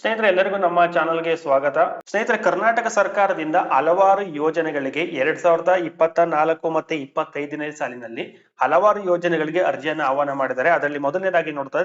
ಸ್ನೇಹಿತರೆ, ಎಲ್ಲರಿಗೂ ನಮ್ಮ ಚಾನಲ್ಗೆ ಸ್ವಾಗತ. ಸ್ನೇಹಿತರೆ, ಕರ್ನಾಟಕ ಸರ್ಕಾರದಿಂದ ಹಲವಾರು ಯೋಜನೆಗಳಿಗೆ ಎರಡ್ ಸಾವಿರದ ಇಪ್ಪತ್ತ ನಾಲ್ಕು ಮತ್ತೆ ಇಪ್ಪತ್ತೈದನೇ ಸಾಲಿನಲ್ಲಿ ಹಲವಾರು ಯೋಜನೆಗಳಿಗೆ ಅರ್ಜಿಯನ್ನು ಆಹ್ವಾನ ಮಾಡಿದ್ದಾರೆ. ಅದರಲ್ಲಿ ಮೊದಲನೇದಾಗಿ ನೋಡ್ತಾ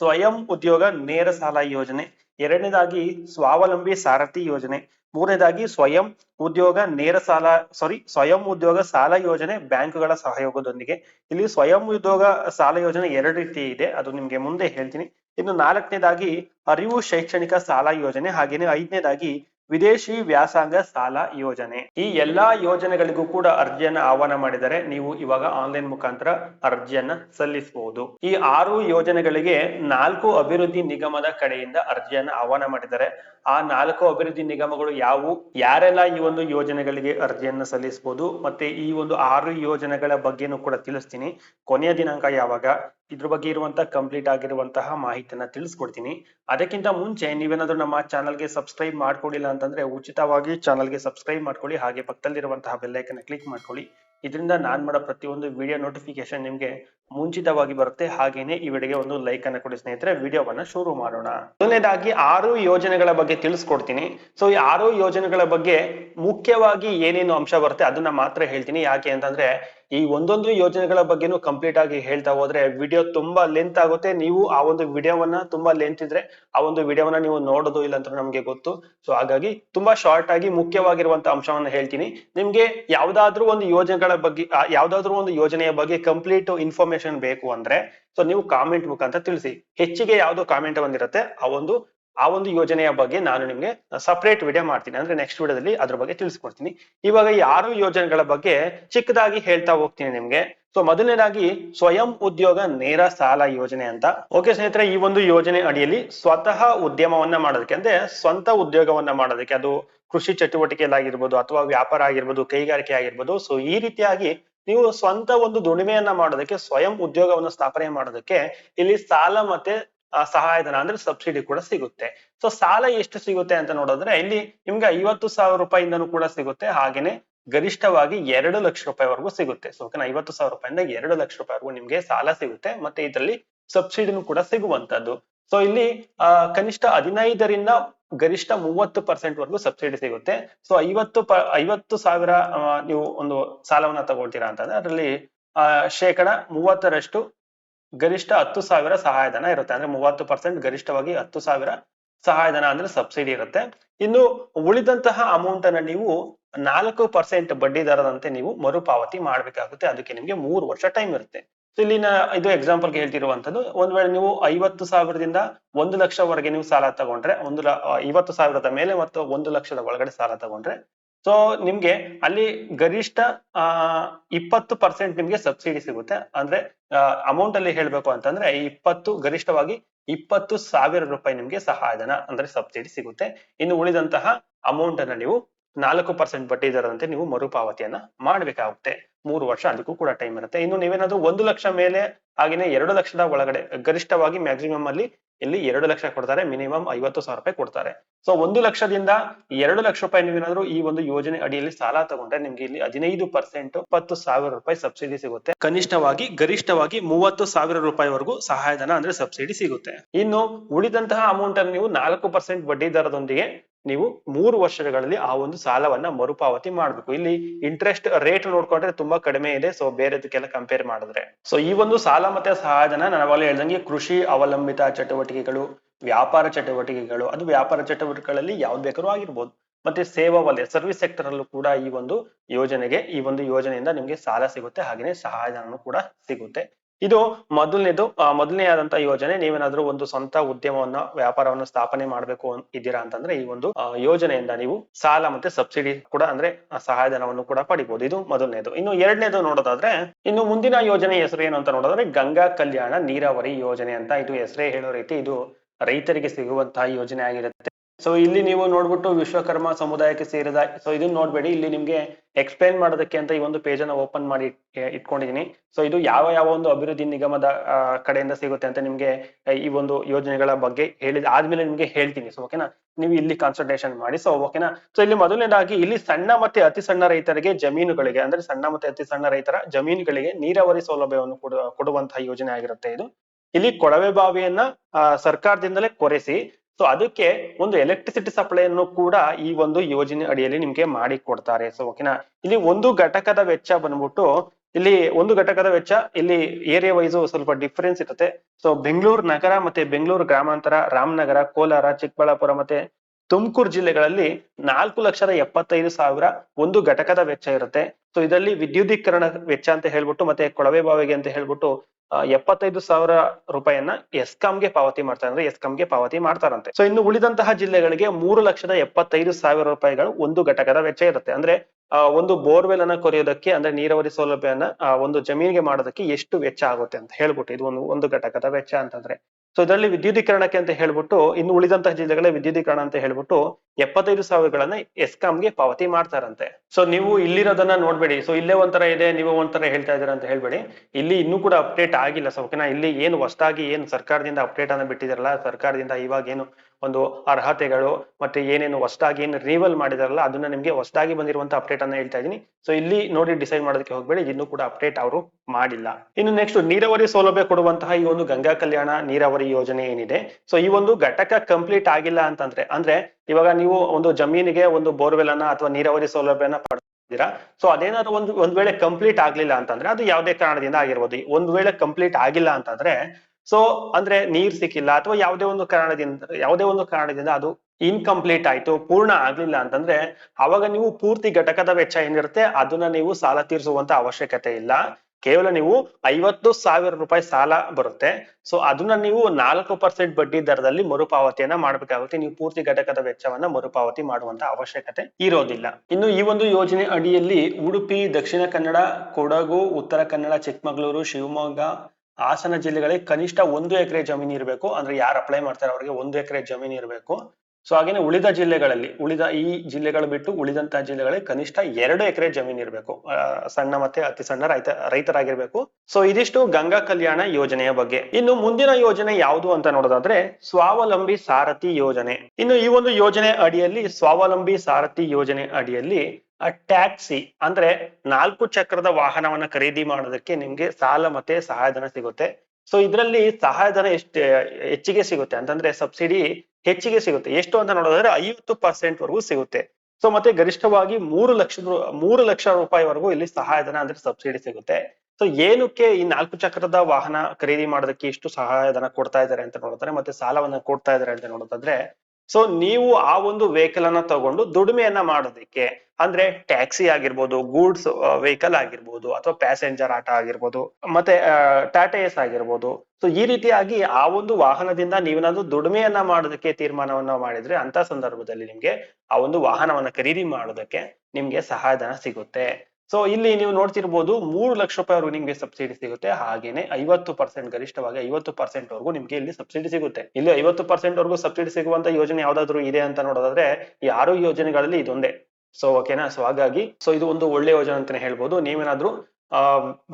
ಸ್ವಯಂ ಉದ್ಯೋಗ ನೇರ ಸಾಲ ಯೋಜನೆ, ಎರಡನೇದಾಗಿ ಸ್ವಾವಲಂಬಿ ಸಾರಥಿ ಯೋಜನೆ, ಮೂರನೇದಾಗಿ ಸ್ವಯಂ ಉದ್ಯೋಗ ನೇರ ಸಾಲ ಸಾರಿ ಸ್ವಯಂ ಉದ್ಯೋಗ ಸಾಲ ಯೋಜನೆ ಬ್ಯಾಂಕುಗಳ ಸಹಯೋಗದೊಂದಿಗೆ. ಇಲ್ಲಿ ಸ್ವಯಂ ಉದ್ಯೋಗ ಸಾಲ ಯೋಜನೆ ಎರಡು ರೀತಿ ಇದೆ. ಅದು ನಿಮ್ಗೆ ಮುಂದೆ ಹೇಳ್ತೀನಿ. ಇನ್ನು ನಾಲ್ಕನೇದಾಗಿ ಅರಿವು ಶೈಕ್ಷಣಿಕ ಸಾಲ ಯೋಜನೆ ಹಾಗೇನೆ ಐದನೇದಾಗಿ ವಿದೇಶಿ ವ್ಯಾಸಂಗ ಸಾಲ ಯೋಜನೆ. ಈ ಎಲ್ಲಾ ಯೋಜನೆಗಳಿಗೂ ಕೂಡ ಅರ್ಜಿಯನ್ನ ಆಹ್ವಾನ ಮಾಡಿದರೆ ನೀವು ಇವಾಗ ಆನ್ಲೈನ್ ಮುಖಾಂತರ ಅರ್ಜಿಯನ್ನ ಸಲ್ಲಿಸಬಹುದು ಈ ಆರು ಯೋಜನೆಗಳಿಗೆ ನಾಲ್ಕು ಅಭಿವೃದ್ಧಿ ನಿಗಮದ ಕಡೆಯಿಂದ ಅರ್ಜಿಯನ್ನ ಆಹ್ವಾನ ಮಾಡಿದರೆ ಆ ನಾಲ್ಕು ಅಭಿವೃದ್ಧಿ ನಿಗಮಗಳು ಯಾವುವು? ಯಾರೆಲ್ಲ ಈ ಒಂದು ಯೋಜನೆಗಳಿಗೆ ಅರ್ಜಿಯನ್ನ ಸಲ್ಲಿಸಬಹುದು ಮತ್ತೆ ಈ ಒಂದು ಆರು ಯೋಜನೆಗಳ ಬಗ್ಗೆನೂ ಕೂಡ ತಿಳಿಸ್ತೀನಿ. ಕೊನೆಯ ದಿನಾಂಕ ಯಾವಾಗ? ಇದ್ರ ಬಗ್ಗೆ ಇರುವಂತಹ ಕಂಪ್ಲೀಟ್ ಆಗಿರುವಂತಹ ಮಾಹಿತಿಯನ್ನ ತಿಳಿಸ್ಕೊಡ್ತೀನಿ. ಅದಕ್ಕಿಂತ ಮುಂಚೆ ನೀವೇನಾದ್ರೂ ನಮ್ಮ ಚಾನಲ್ಗೆ ಸಬ್ಸ್ಕ್ರೈಬ್ ಮಾಡ್ಕೊಡಿಲ್ಲ ಅಂತಂದ್ರೆ ಉಚಿತವಾಗಿ ಚಾನಲ್ಗೆ ಸಬ್ಸ್ಕ್ರೈಬ್ ಮಾಡ್ಕೊಳ್ಳಿ. ಹಾಗೆ ಪಕ್ಕದಲ್ಲಿರುವಂತಹ ಬೆಲ್ಲೈಕನ್ ಕ್ಲಿಕ್ ಮಾಡ್ಕೊಳ್ಳಿ. ಇದರಿಂದ ನಾನ್ ಮಾಡೋ ಪ್ರತಿಯೊಂದು ವಿಡಿಯೋ ನೋಟಿಫಿಕೇಶನ್ ನಿಮ್ಗೆ ಮುಂಚಿತವಾಗಿ ಬರುತ್ತೆ. ಹಾಗೇನೆ ಈ ವಿಡಿಯೋಗೆ ಒಂದು ಲೈಕ್ ಅನ್ನ ಕೊಡಿ ಸ್ನೇಹಿತರೆ. ವಿಡಿಯೋವನ್ನ ಶುರು ಮಾಡೋಣ. ಮೊದಲನೇದಾಗಿ ಆರು ಯೋಜನೆಗಳ ಬಗ್ಗೆ ತಿಳಿಸ್ಕೊಡ್ತೀನಿ. ಸೊ ಈ ಆರು ಯೋಜನೆಗಳ ಬಗ್ಗೆ ಮುಖ್ಯವಾಗಿ ಏನೇನು ಅಂಶ ಬರುತ್ತೆ ಅದನ್ನ ಮಾತ್ರ ಹೇಳ್ತೀನಿ. ಯಾಕೆ ಅಂತಂದ್ರೆ ಈ ಒಂದೊಂದು ಯೋಜನೆಗಳ ಬಗ್ಗೆನೂ ಕಂಪ್ಲೀಟ್ ಆಗಿ ಹೇಳ್ತಾ ಹೋದ್ರೆ ವಿಡಿಯೋ ತುಂಬಾ ಲೆಂತ್ ಆಗುತ್ತೆ. ನೀವು ಆ ಒಂದು ವಿಡಿಯೋವನ್ನ ತುಂಬಾ ಲೆಂತ್ ಇದ್ರೆ ಆ ಒಂದು ವಿಡಿಯೋವನ್ನ ನೀವು ನೋಡೋದು ಇಲ್ಲ ಅಂತ ನಮ್ಗೆ ಗೊತ್ತು. ಸೊ ಹಾಗಾಗಿ ತುಂಬಾ ಶಾರ್ಟ್ ಆಗಿ ಮುಖ್ಯವಾಗಿರುವಂತ ಅಂಶವನ್ನ ಹೇಳ್ತೀನಿ. ನಿಮ್ಗೆ ಯಾವ್ದಾದ್ರೂ ಒಂದು ಯೋಜನೆಗಳ ಬಗ್ಗೆ ಯಾವ್ದಾದ್ರು ಒಂದು ಯೋಜನೆಯ ಬಗ್ಗೆ ಕಂಪ್ಲೀಟ್ ಇನ್ಫಾರ್ಮೇಶನ್ ಬೇಕು ಅಂದ್ರೆ ಸೊ ನೀವು ಕಾಮೆಂಟ್ ಮುಖಾಂತರ ತಿಳಿಸಿ. ಹೆಚ್ಚಿಗೆ ಯಾವ್ದು ಕಾಮೆಂಟ್ ಬಂದಿರುತ್ತೆ, ಆ ಒಂದು ಆ ಒಂದು ಯೋಜನೆಯ ಬಗ್ಗೆ ನಾನು ನಿಮ್ಗೆ ಸಪರೇಟ್ ವಿಡಿಯೋ ಮಾಡ್ತೀನಿ. ಅಂದ್ರೆ ನೆಕ್ಸ್ಟ್ ವಿಡಿಯೋದಲ್ಲಿ ಅದ್ರ ಬಗ್ಗೆ ತಿಳಿಸ್ಕೊಡ್ತೀನಿ. ಇವಾಗ ಈ ಆರು ಯೋಜನೆಗಳ ಬಗ್ಗೆ ಚಿಕ್ಕದಾಗಿ ಹೇಳ್ತಾ ಹೋಗ್ತೀನಿ ನಿಮ್ಗೆ. ಸೊ ಮೊದಲನೇದಾಗಿ ಸ್ವಯಂ ಉದ್ಯೋಗ ನೇರ ಸಾಲ ಯೋಜನೆ ಅಂತ. ಓಕೆ ಸ್ನೇಹಿತರೆ, ಈ ಒಂದು ಯೋಜನೆ ಅಡಿಯಲ್ಲಿ ಸ್ವತಃ ಉದ್ಯಮವನ್ನ ಮಾಡೋದಕ್ಕೆ, ಅಂದ್ರೆ ಸ್ವಂತ ಉದ್ಯೋಗವನ್ನ ಮಾಡೋದಕ್ಕೆ, ಅದು ಕೃಷಿ ಚಟುವಟಿಕೆಯಲ್ಲಾಗಿರ್ಬೋದು ಅಥವಾ ವ್ಯಾಪಾರ ಆಗಿರ್ಬೋದು, ಕೈಗಾರಿಕೆ ಆಗಿರ್ಬೋದು. ಸೊ ಈ ರೀತಿಯಾಗಿ ನೀವು ಸ್ವಂತ ಒಂದು ದುಡಿಮೆಯನ್ನ ಮಾಡೋದಕ್ಕೆ, ಸ್ವಯಂ ಉದ್ಯೋಗವನ್ನು ಸ್ಥಾಪನೆ ಮಾಡೋದಕ್ಕೆ ಇಲ್ಲಿ ಸಾಲ ಮತ್ತೆ ಸಹಾಯಧನ ಅಂದ್ರೆ ಸಬ್ಸಿಡಿ ಕೂಡ ಸಿಗುತ್ತೆ. ಸೊ ಸಾಲ ಎಷ್ಟು ಸಿಗುತ್ತೆ ಅಂತ ನೋಡಿದ್ರೆ, ಇಲ್ಲಿ ನಿಮ್ಗೆ ಐವತ್ತು ಸಾವಿರ ರೂಪಾಯಿಂದನೂ ಕೂಡ ಸಿಗುತ್ತೆ. ಹಾಗೇನೆ ಗರಿಷ್ಠವಾಗಿ ಎರಡು ಲಕ್ಷ ರೂಪಾಯಿವರೆಗೂ ಸಿಗುತ್ತೆ. ಸೊ ಐವತ್ತು ಸಾವಿರ ರೂಪಾಯಿಂದ ಎರಡು ಲಕ್ಷ ರೂಪಾಯಿವರೆಗೂ ನಿಮ್ಗೆ ಸಾಲ ಸಿಗುತ್ತೆ. ಮತ್ತೆ ಇದರಲ್ಲಿ ಸಬ್ಸಿಡಿನೂ ಕೂಡ ಸಿಗುವಂತದ್ದು ಸೊ ಇಲ್ಲಿ ಕನಿಷ್ಠ ಹದಿನೈದರಿಂದ ಗರಿಷ್ಠ ಮೂವತ್ತು ಪರ್ಸೆಂಟ್ ವರೆಗೂ ಸಬ್ಸಿಡಿ ಸಿಗುತ್ತೆ. ಸೊ ಐವತ್ತು ಪ, ಐವತ್ತು ಸಾವಿರ ನೀವು ಒಂದು ಸಾಲವನ್ನ ತಗೊಳ್ತೀರಾ ಅಂತಂದ್ರೆ, ಅದರಲ್ಲಿ ಶೇಕಡ ಮೂವತ್ತರಷ್ಟು ಗರಿಷ್ಠ ಹತ್ತು ಸಾವಿರ ಸಹಾಯಧನ ಇರುತ್ತೆ. ಅಂದ್ರೆ ಮೂವತ್ತು ಪರ್ಸೆಂಟ್ ಗರಿಷ್ಠವಾಗಿ ಹತ್ತು ಸಾವಿರ ಸಹಾಯಧನ ಅಂದ್ರೆ ಸಬ್ಸಿಡಿ ಇರುತ್ತೆ. ಇನ್ನು ಉಳಿದಂತಹ ಅಮೌಂಟ್ ಅನ್ನ ನೀವು ನಾಲ್ಕು ಪರ್ಸೆಂಟ್ ಬಡ್ಡಿ ದರದಂತೆ ನೀವು ಮರುಪಾವತಿ ಮಾಡಬೇಕಾಗುತ್ತೆ. ಅದಕ್ಕೆ ನಿಮ್ಗೆ ಮೂರು ವರ್ಷ ಟೈಮ್ ಇರುತ್ತೆ. ಇಲ್ಲಿನ ಇದು ಎಕ್ಸಾಂಪಲ್ ಹೇಳ್ತಿರುವಂತದ್ದು ಒಂದ್ ವೇಳೆ ನೀವು ಐವತ್ತು ಸಾವಿರದಿಂದ ಒಂದು ಲಕ್ಷವರೆಗೆ ನೀವು ಸಾಲ ತಗೊಂಡ್ರೆ, ಒಂದು ಐವತ್ತು ಸಾವಿರದ ಮೇಲೆ ಮತ್ತು ಒಂದು ಲಕ್ಷದ ಒಳಗಡೆ ಸಾಲ ತಗೊಂಡ್ರೆ ಸೊ ನಿಮ್ಗೆ ಅಲ್ಲಿ ಗರಿಷ್ಠ ಇಪ್ಪತ್ತು ಪರ್ಸೆಂಟ್ ನಿಮ್ಗೆ ಸಬ್ಸಿಡಿ ಸಿಗುತ್ತೆ. ಅಂದ್ರೆ ಅಮೌಂಟ್ ಅಲ್ಲಿ ಹೇಳ್ಬೇಕು ಅಂತಂದ್ರೆ, ಇಪ್ಪತ್ತು, ಗರಿಷ್ಠವಾಗಿ ಇಪ್ಪತ್ತು ಸಾವಿರ ರೂಪಾಯಿ ನಿಮ್ಗೆ ಸಹಾಯಧನ, ಅಂದ್ರೆ ಸಬ್ಸಿಡಿ ಸಿಗುತ್ತೆ. ಇನ್ನು ಉಳಿದಂತಹ ಅಮೌಂಟ್ ಅನ್ನ ನೀವು ನಾಲ್ಕು ಪರ್ಸೆಂಟ್ ಬಡ್ಡಿ ದರದಂತೆ ನೀವು ಮರುಪಾವತಿಯನ್ನ ಮಾಡ್ಬೇಕಾಗುತ್ತೆ. ಮೂರು ವರ್ಷ ಅದಕ್ಕೂ ಕೂಡ ಟೈಮ್ ಇರುತ್ತೆ. ಇನ್ನು ನೀವೇನಾದ್ರೂ ಒಂದು ಲಕ್ಷ ಮೇಲೆ ಹಾಗೇನೆ ಎರಡು ಲಕ್ಷದ ಒಳಗಡೆ ಗರಿಷ್ಠವಾಗಿ ಮ್ಯಾಕ್ಸಿಮಮ್ ಅಲ್ಲಿ ಇಲ್ಲಿ ಎರಡು ಲಕ್ಷ ಕೊಡ್ತಾರೆ ಮಿನಿಮಮ್ ಐವತ್ತು ಸಾವಿರ ರೂಪಾಯಿ ಕೊಡ್ತಾರೆ. ಸೊ ಒಂದು ಲಕ್ಷದಿಂದ ಎರಡು ಲಕ್ಷ ರೂಪಾಯಿ ನೀವೇನಾದ್ರೂ ಈ ಒಂದು ಯೋಜನೆ ಅಡಿಯಲ್ಲಿ ಸಾಲ ತಗೊಂಡ್ರೆ ನಿಮ್ಗೆ ಇಲ್ಲಿ ಹದಿನೈದು ಪರ್ಸೆಂಟ್ ಇಪ್ಪತ್ತು ಸಾವಿರ ರೂಪಾಯಿ ಸಬ್ಸಿಡಿ ಸಿಗುತ್ತೆ. ಕನಿಷ್ಠವಾಗಿ, ಗರಿಷ್ಠವಾಗಿ ಮೂವತ್ತು ಸಾವಿರ ರೂಪಾಯಿವರೆಗೂ ಸಹಾಯಧನ ಅಂದ್ರೆ ಸಬ್ಸಿಡಿ ಸಿಗುತ್ತೆ. ಇನ್ನು ಉಳಿದಂತಹ ಅಮೌಂಟ್ ಅನ್ನು ನೀವು ನಾಲ್ಕು ಪರ್ಸೆಂಟ್ ಬಡ್ಡಿ ದರದೊಂದಿಗೆ ನೀವು ಮೂರು ವರ್ಷಗಳಲ್ಲಿ ಆ ಒಂದು ಸಾಲವನ್ನ ಮರುಪಾವತಿ ಮಾಡಬೇಕು. ಇಲ್ಲಿ ಇಂಟ್ರೆಸ್ಟ್ ರೇಟ್ ನೋಡ್ಕೊಂಡ್ರೆ ತುಂಬಾ ಕಡಿಮೆ ಇದೆ. ಸೊ ಬೇರೆದಕ್ಕೆಲ್ಲ ಕಂಪೇರ್ ಮಾಡಿದ್ರೆ. ಸೊ ಈ ಒಂದು ಸಾಲ ಮತ್ತೆ ಸಹಾಯಧನ ನಾನು ಅವಾಗಲೇ ಹೇಳ್ದಂಗೆ ಕೃಷಿ ಅವಲಂಬಿತ ಚಟುವಟಿಕೆಗಳು, ವ್ಯಾಪಾರ ಚಟುವಟಿಕೆಗಳು, ಅದು ವ್ಯಾಪಾರ ಚಟುವಟಿಕೆಗಳಲ್ಲಿ ಯಾವ್ದು ಬೇಕಾದ್ರೂ ಆಗಿರ್ಬೋದು. ಮತ್ತೆ ಸೇವಾ ವಲಯ ಸರ್ವಿಸ್ ಸೆಕ್ಟರ್ ಅಲ್ಲೂ ಕೂಡ ಈ ಒಂದು ಯೋಜನೆಗೆ, ಈ ಒಂದು ಯೋಜನೆಯಿಂದ ನಿಮ್ಗೆ ಸಾಲ ಸಿಗುತ್ತೆ. ಹಾಗೇನೆ ಸಹಾಯಧನನು ಕೂಡ ಸಿಗುತ್ತೆ. ಇದು ಮೊದಲನೇದು ಮೊದಲನೇ ಆದಂತ ಯೋಜನೆ, ನೀವೇನಾದ್ರೂ ಒಂದು ಸ್ವಂತ ಉದ್ಯಮವನ್ನ, ವ್ಯಾಪಾರವನ್ನ ಸ್ಥಾಪನೆ ಮಾಡ್ಬೇಕು ಇದ್ದೀರಾ ಅಂತಂದ್ರೆ ಈ ಒಂದು ಯೋಜನೆಯಿಂದ ನೀವು ಸಾಲ ಮತ್ತೆ ಸಬ್ಸಿಡಿ ಕೂಡ ಅಂದ್ರೆ ಸಹಾಯಧನವನ್ನು ಕೂಡ ಪಡಿಬಹುದು ಇದು ಮೊದಲನೇದು. ಇನ್ನು ಎರಡನೇದು ನೋಡೋದಾದ್ರೆ, ಇನ್ನು ಮುಂದಿನ ಯೋಜನೆ ಹೆಸರು ಏನು ಅಂತ ನೋಡೋದಾದ್ರೆ, ಗಂಗಾ ಕಲ್ಯಾಣ ನೀರಾವರಿ ಯೋಜನೆ ಅಂತ ಇದು ಹೆಸರೇ ಹೇಳೋ ರೀತಿ ಇದು ರೈತರಿಗೆ ಸಿಗುವಂತಹ ಯೋಜನೆ ಆಗಿರುತ್ತೆ. ಸೊ ಇಲ್ಲಿ ನೀವು ನೋಡ್ಬಿಟ್ಟು ವಿಶ್ವಕರ್ಮ ಸಮುದಾಯಕ್ಕೆ ಸೇರಿದ ಸೊ ಇದನ್ನ ನೋಡ್ಬೇಡಿ. ಇಲ್ಲಿ ನಿಮ್ಗೆ ಎಕ್ಸ್ಪ್ಲೈನ್ ಮಾಡೋದಕ್ಕೆ ಅಂತ ಈ ಒಂದು ಪೇಜ್ ಅನ್ನ ಓಪನ್ ಮಾಡಿ ಇಟ್- ಇಟ್ಕೊಂಡಿದೀನಿ. ಸೊ ಇದು ಯಾವ ಯಾವ ಒಂದು ಅಭಿವೃದ್ಧಿ ನಿಗಮದ ಕಡೆಯಿಂದ ಸಿಗುತ್ತೆ ಅಂತ ನಿಮ್ಗೆ ಈ ಒಂದು ಯೋಜನೆಗಳ ಬಗ್ಗೆ ಹೇಳಿದ, ಆದ್ಮೇಲೆ ನಿಮ್ಗೆ ಹೇಳ್ತೀನಿ. ಸೊ ಓಕೆನಾ ನೀವು ಇಲ್ಲಿ ಕಾನ್ಸಂಟ್ರೇಷನ್ ಮಾಡಿ. ಸೊ ಓಕೆನಾ ಸೊ ಇಲ್ಲಿ ಮೊದಲನೇದಾಗಿ ಇಲ್ಲಿ ಸಣ್ಣ ಮತ್ತೆ ಅತಿ ಸಣ್ಣ ರೈತರಿಗೆ ಜಮೀನುಗಳಿಗೆ, ಅಂದ್ರೆ ಸಣ್ಣ ಮತ್ತೆ ಅತಿ ಸಣ್ಣ ರೈತರ ಜಮೀನುಗಳಿಗೆ ನೀರಾವರಿ ಸೌಲಭ್ಯವನ್ನು ಕೊಡುವ ಕೊಡುವಂತಹ ಯೋಜನೆ ಆಗಿರುತ್ತೆ ಇದು. ಇಲ್ಲಿ ಕೊಳವೆ ಬಾವಿಯನ್ನ ಸರ್ಕಾರದಿಂದಲೇ ಕೊರೆಸಿ ಸೊ ಅದಕ್ಕೆ ಒಂದು ಎಲೆಕ್ಟ್ರಿಸಿಟಿ ಸಪ್ಲೈಯನ್ನು ಕೂಡ ಈ ಒಂದು ಯೋಜನೆ ಅಡಿಯಲ್ಲಿ ನಿಮ್ಗೆ ಮಾಡಿ ಕೊಡ್ತಾರೆ. ಸೊ ಓಕೆನಾ ಇಲ್ಲಿ ಒಂದು ಘಟಕದ ವೆಚ್ಚ ಬಂದ್ಬಿಟ್ಟು, ಇಲ್ಲಿ ಒಂದು ಘಟಕದ ವೆಚ್ಚ, ಇಲ್ಲಿ ಏರಿಯಾ ವೈಸ್ ಸ್ವಲ್ಪ ಡಿಫರೆನ್ಸ್ ಇರುತ್ತೆ. ಸೊ ಬೆಂಗಳೂರು ನಗರ ಮತ್ತೆ ಬೆಂಗಳೂರು ಗ್ರಾಮಾಂತರ, ರಾಮನಗರ, ಕೋಲಾರ, ಚಿಕ್ಕಬಳ್ಳಾಪುರ ಮತ್ತೆ ತುಮಕೂರು ಜಿಲ್ಲೆಗಳಲ್ಲಿ ನಾಲ್ಕು ಲಕ್ಷದ ಎಪ್ಪತ್ತೈದು ಸಾವಿರ ಒಂದು ಘಟಕದ ವೆಚ್ಚ ಇರುತ್ತೆ. ಸೊ ಇದರಲ್ಲಿ ವಿದ್ಯುದೀಕರಣ ವೆಚ್ಚ ಅಂತ ಹೇಳ್ಬಿಟ್ಟು ಮತ್ತೆ ಕೊಳವೆ ಬಾವಿಗೆ ಅಂತ ಹೇಳ್ಬಿಟ್ಟು ಎಪ್ಪತ್ತೈದು ಸಾವಿರ ರೂಪಾಯಿಯನ್ನ ಎಸ್ಕಾಂಗೆ ಪಾವತಿ ಮಾಡ್ತಾರೆ. ಅಂದ್ರೆ ಎಸ್ಕಾಂಗೆ ಪಾವತಿ ಮಾಡ್ತಾರಂತೆ. ಸೊ ಇನ್ನು ಉಳಿದಂತಹ ಜಿಲ್ಲೆಗಳಿಗೆ ಮೂರು ಲಕ್ಷದ ಎಪ್ಪತ್ತೈದು ಸಾವಿರ ರೂಪಾಯಿಗಳು ಒಂದು ಘಟಕದ ವೆಚ್ಚ ಇರುತ್ತೆ. ಅಂದ್ರೆ ಒಂದು ಬೋರ್ವೆಲ್ ಅನ್ನ ಕೊರೆಯೋದಕ್ಕೆ ಅಂದ್ರೆ ನೀರಾವರಿ ಸೌಲಭ್ಯನ ಆ, ಒಂದು ಜಮೀನಿಗೆ ಮಾಡೋದಕ್ಕೆ ಎಷ್ಟು ವೆಚ್ಚ ಆಗುತ್ತೆ ಅಂತ ಹೇಳ್ಬಿಟ್ಟು ಇದು ಒಂದು ಒಂದು ಘಟಕದ ವೆಚ್ಚ ಅಂತಂದ್ರೆ. ಸೊ ಇದರಲ್ಲಿ ವಿದ್ಯುದೀಕರಣಕ್ಕೆ ಅಂತ ಹೇಳ್ಬಿಟ್ಟು, ಇನ್ನು ಉಳಿದಂತಹ ಜಿಲ್ಲೆಗಳ ವಿದ್ಯುದೀಕರಣ ಅಂತ ಹೇಳ್ಬಿಟ್ಟು ಎಪ್ಪತ್ತೈದು ಸಾವಿರಗಳನ್ನ ಎಸ್ಕಾಂಗೆ ಪಾವತಿ ಮಾಡ್ತಾರಂತೆ. ಸೊ ನೀವು ಇಲ್ಲಿರೋದನ್ನ ನೋಡ್ಬೇಡಿ. ಸೊ ಇಲ್ಲೇ ಒಂಥರ ಇದೆ, ನೀವು ಒಂಥರ ಹೇಳ್ತಾ ಇದ್ದೀರಾ ಅಂತ ಹೇಳ್ಬೇಡಿ. ಇಲ್ಲಿ ಇನ್ನೂ ಕೂಡ ಅಪ್ಡೇಟ್ ಆಗಿಲ್ಲ. ಸೊ ಓಕೆನಾ? ಇಲ್ಲಿ ಏನು ಹೊಸದಾಗಿ ಏನು ಸರ್ಕಾರದಿಂದ ಅಪ್ಡೇಟ್ ಅನ್ನ ಬಿಟ್ಟಿದಾರಲ್ಲ, ಸರ್ಕಾರದಿಂದ ಇವಾಗ ಏನು ಒಂದು ಅರ್ಹತೆಗಳು ಮತ್ತೆ ಏನೇನು ಹೊಸದಾಗಿ ಏನು ರಿವಲ್ ಮಾಡಿದಾರಲ್ಲ, ಅದನ್ನ ನಿಮ್ಗೆ ಹೊಸದಾಗಿ ಬಂದಿರುವಂತ ಅಪ್ಡೇಟ್ ಅನ್ನ ಹೇಳ್ತಾ ಇದೀನಿ ಸೊ ಇಲ್ಲಿ ನೋಡಿ ಡಿಸೈಡ್ ಮಾಡೋದಕ್ಕೆ ಹೋಗ್ಬೇಡಿ. ಇನ್ನೂ ಕೂಡ ಅಪ್ಡೇಟ್ ಅವರು ಮಾಡಿಲ್ಲ. ಇನ್ನು ನೆಕ್ಸ್ಟ್ ನೀರಾವರಿ ಸೌಲಭ್ಯ ಕೊಡುವಂತಹ ಈ ಒಂದು ಗಂಗಾ ಕಲ್ಯಾಣ ನೀರಾವರಿ ಯೋಜನೆ ಏನಿದೆ? ಸೊ ಈ ಒಂದು ಘಟಕ ಕಂಪ್ಲೀಟ್ ಆಗಿಲ್ಲ ಅಂತಂದ್ರೆ, ಅಂದ್ರೆ ಇವಾಗ ನೀವು ಒಂದು ಜಮೀನಿಗೆ ಒಂದು ಬೋರ್ವೆಲ್ ಅನ್ನ ಅಥವಾ ನೀರಾವರಿ ಸೌಲಭ್ಯನ ಪಡ್ತೀರಾ ಸೊ ಅದೇನಾದ್ರು ಒಂದು, ಒಂದ್ ವೇಳೆ ಕಂಪ್ಲೀಟ್ ಆಗ್ಲಿಲ್ಲ ಅಂತಂದ್ರೆ ಅದು ಯಾವುದೇ ಕಾರಣದಿಂದ ಆಗಿರ್ಬೋದು. ಒಂದ್ ವೇಳೆ ಕಂಪ್ಲೀಟ್ ಆಗಿಲ್ಲ ಅಂತಂದ್ರೆ ಸೊ ಅಂದ್ರೆ ನೀರ್ ಸಿಕ್ಕಿಲ್ಲ ಅಥವಾ ಯಾವುದೇ ಒಂದು ಕಾರಣದಿಂದ, ಯಾವುದೇ ಒಂದು ಕಾರಣದಿಂದ ಅದು ಇನ್ಕಂಪ್ಲೀಟ್ ಆಯ್ತು, ಪೂರ್ಣ ಆಗ್ಲಿಲ್ಲ ಅಂತಂದ್ರೆ, ಅವಾಗ ನೀವು ಪೂರ್ತಿ ಘಟಕದ ವೆಚ್ಚ ಏನಿರುತ್ತೆ, ಅದನ್ನ ನೀವು ಸಾಲ ತೀರಿಸುವಂತ ಅವಶ್ಯಕತೆ ಇಲ್ಲ. ಕೇವಲ ನೀವು ಐವತ್ತು ಸಾವಿರ ರೂಪಾಯಿ ಸಾಲ ಬರುತ್ತೆ. ಸೊ ಅದನ್ನ ನೀವು ನಾಲ್ಕು ಪರ್ಸೆಂಟ್ ಬಡ್ಡಿ ದರದಲ್ಲಿ ಮರುಪಾವತಿಯನ್ನ ಮಾಡಬೇಕಾಗುತ್ತೆ. ನೀವು ಪೂರ್ತಿ ಘಟಕದ ವೆಚ್ಚವನ್ನ ಮರುಪಾವತಿ ಮಾಡುವಂತ ಅವಶ್ಯಕತೆ ಇರೋದಿಲ್ಲ. ಇನ್ನು ಈ ಒಂದು ಯೋಜನೆ ಅಡಿಯಲ್ಲಿ ಉಡುಪಿ, ದಕ್ಷಿಣ ಕನ್ನಡ, ಕೊಡಗು, ಉತ್ತರ ಕನ್ನಡ, ಚಿಕ್ಕಮಗಳೂರು, ಶಿವಮೊಗ್ಗ, ಹಾಸನ ಜಿಲ್ಲೆಗಳಿಗೆ ಕನಿಷ್ಠ ಒಂದು ಎಕರೆ ಜಮೀನು ಇರಬೇಕು. ಅಂದ್ರೆ ಯಾರು ಅಪ್ಲೈ ಮಾಡ್ತಾರೆ ಅವರಿಗೆ ಒಂದು ಎಕರೆ ಜಮೀನು ಇರಬೇಕು. ಸೊ ಹಾಗೇನೆ ಉಳಿದ ಜಿಲ್ಲೆಗಳಲ್ಲಿ, ಉಳಿದ ಈ ಜಿಲ್ಲೆಗಳು ಬಿಟ್ಟು ಉಳಿದಂತಹ ಜಿಲ್ಲೆಗಳಲ್ಲಿ ಕನಿಷ್ಠ ಎರಡು ಎಕರೆ ಜಮೀನು ಇರಬೇಕು. ಸಣ್ಣ ಮತ್ತೆ ಅತಿ ಸಣ್ಣ ರೈತ, ರೈತರಾಗಿರ್ಬೇಕು. ಸೊ ಇದಿಷ್ಟು ಗಂಗಾ ಕಲ್ಯಾಣ ಯೋಜನೆಯ ಬಗ್ಗೆ. ಇನ್ನು ಮುಂದಿನ ಯೋಜನೆ ಯಾವುದು ಅಂತ ನೋಡೋದಾದ್ರೆ, ಸ್ವಾವಲಂಬಿ ಸಾರಥಿ ಯೋಜನೆ. ಇನ್ನು ಈ ಒಂದು ಯೋಜನೆ ಅಡಿಯಲ್ಲಿ, ಸ್ವಾವಲಂಬಿ ಸಾರಥಿ ಯೋಜನೆ ಅಡಿಯಲ್ಲಿ ಟ್ಯಾಕ್ಸಿ ಅಂದ್ರೆ ನಾಲ್ಕು ಚಕ್ರದ ವಾಹನವನ್ನ ಖರೀದಿ ಮಾಡೋದಕ್ಕೆ ನಿಮ್ಗೆ ಸಾಲ ಮತ್ತೆ ಸಹಾಯಧನ ಸಿಗುತ್ತೆ. ಸೊ ಇದರಲ್ಲಿ ಸಹಾಯಧನ ಎಷ್ಟು, ಹೆಚ್ಚಿಗೆ ಸಿಗುತ್ತೆ ಅಂತಂದ್ರೆ ಸಬ್ಸಿಡಿ ಹೆಚ್ಚಿಗೆ ಸಿಗುತ್ತೆ. ಎಷ್ಟು ಅಂತ ನೋಡೋದಾದ್ರೆ ಐವತ್ತು ಪರ್ಸೆಂಟ್ ವರೆಗೂ ಸಿಗುತ್ತೆ. ಸೊ ಮತ್ತೆ ಗರಿಷ್ಠವಾಗಿ ಮೂರು ಲಕ್ಷ ಮೂರು ಲಕ್ಷ ರೂಪಾಯಿವರೆಗೂ ಇಲ್ಲಿ ಸಹಾಯಧನ ಅಂದ್ರೆ ಸಬ್ಸಿಡಿ ಸಿಗುತ್ತೆ. ಸೊ ಏನಕ್ಕೆ ಈ ನಾಲ್ಕು ಚಕ್ರದ ವಾಹನ ಖರೀದಿ ಮಾಡೋದಕ್ಕೆ ಇಷ್ಟು ಸಹಾಯಧನ ಕೊಡ್ತಾ ಇದ್ದಾರೆ ಅಂತ ನೋಡಿದ್ರೆ, ಮತ್ತೆ ಸಾಲವನ್ನ ಕೊಡ್ತಾ ಇದ್ದಾರೆ ಅಂತ ನೋಡೋದಾದ್ರೆ ಸೊ ನೀವು ಆ ಒಂದು ವೆಹಿಕಲ್ ಅನ್ನ ತಗೊಂಡು ದುಡಿಮೆಯನ್ನ ಮಾಡೋದಕ್ಕೆ, ಅಂದ್ರೆ ಟ್ಯಾಕ್ಸಿ ಆಗಿರ್ಬೋದು, ಗೂಡ್ಸ್ ವೆಹಿಕಲ್ ಆಗಿರ್ಬೋದು, ಅಥವಾ ಪ್ಯಾಸೆಂಜರ್ ಆಟ ಆಗಿರ್ಬೋದು, ಮತ್ತೆ ಟಾಟಾ ಎಸ್ ಆಗಿರ್ಬೋದು. ಸೊ ಈ ರೀತಿಯಾಗಿ ಆ ಒಂದು ವಾಹನದಿಂದ ನೀವೇನಾದ್ರೂ ದುಡಿಮೆಯನ್ನ ಮಾಡೋದಕ್ಕೆ ತೀರ್ಮಾನವನ್ನ ಮಾಡಿದ್ರೆ ಅಂತ ಸಂದರ್ಭದಲ್ಲಿ ನಿಮ್ಗೆ ಆ ಒಂದು ವಾಹನವನ್ನ ಖರೀದಿ ಮಾಡೋದಕ್ಕೆ ನಿಮ್ಗೆ ಸಹಾಯಧನ ಸಿಗುತ್ತೆ. ಸೊ ಇಲ್ಲಿ ನೀವು ನೋಡ್ತಿರ್ಬೋದು ಮೂರು ಲಕ್ಷ ರೂಪಾಯಿವರೆಗೂ ನಿಮ್ಗೆ ಸಬ್ಸಿಡಿ ಸಿಗುತ್ತೆ. ಹಾಗೇನೆ ಐವತ್ತು ಪರ್ಸೆಂಟ್ ಗರಿಷ್ಠವಾಗಿ ಐವತ್ತು ಪರ್ಸೆಂಟ್ ವರೆಗೂ ನಿಮ್ಗೆ ಇಲ್ಲಿ ಸಬ್ಸಿಡಿ ಸಿಗುತ್ತೆ. ಇಲ್ಲಿ ಐವತ್ತು ಪರ್ಸೆಂಟ್ ವರೆಗೂ ಸಬ್ಸಿಡಿ ಸಿಗುವಂತ ಯೋಜನೆ ಯಾವ್ದಾದ್ರು ಇದೆ ಅಂತ ನೋಡೋದಾದ್ರೆ ಈ ಆರು ಯೋಜನೆಗಳಲ್ಲಿ ಇದೊಂದೇ. ಸೊ ಓಕೆನಾ ಸೊ ಹಾಗಾಗಿ ಸೊ ಇದು ಒಂದು ಒಳ್ಳೆ ಯೋಜನೆ ಅಂತಾನೆ ಹೇಳ್ಬೋದು. ನೀವೇನಾದ್ರೂ, ಆ